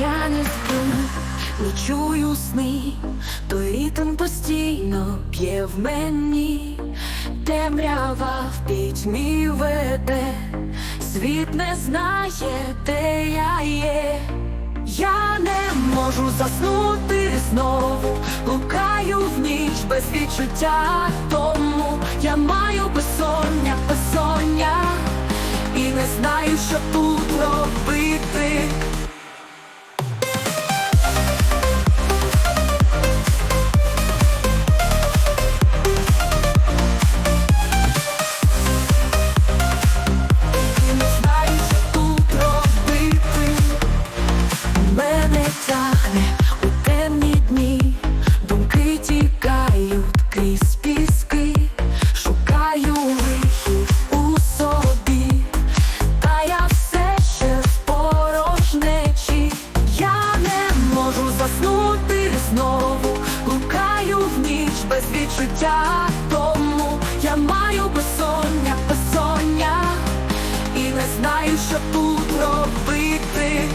Я не сплю, не чую сни, той ритм постійно п'є в мені, темрява в пітьмі веде, світ не знає, де я є. Я не можу заснути знову, лукаю в ніч без відчуття, тому я маю безсоння, безсоння, і не знаю, що тут тягне у темні дні, думки тікають крізь піски, шукаю вихід у собі, та я все ще в порожнечі, я не можу заснути знову, Лукаю в ніч без відчуття тому, я маю безсоння, безсоння. І не знаю, що тут робити.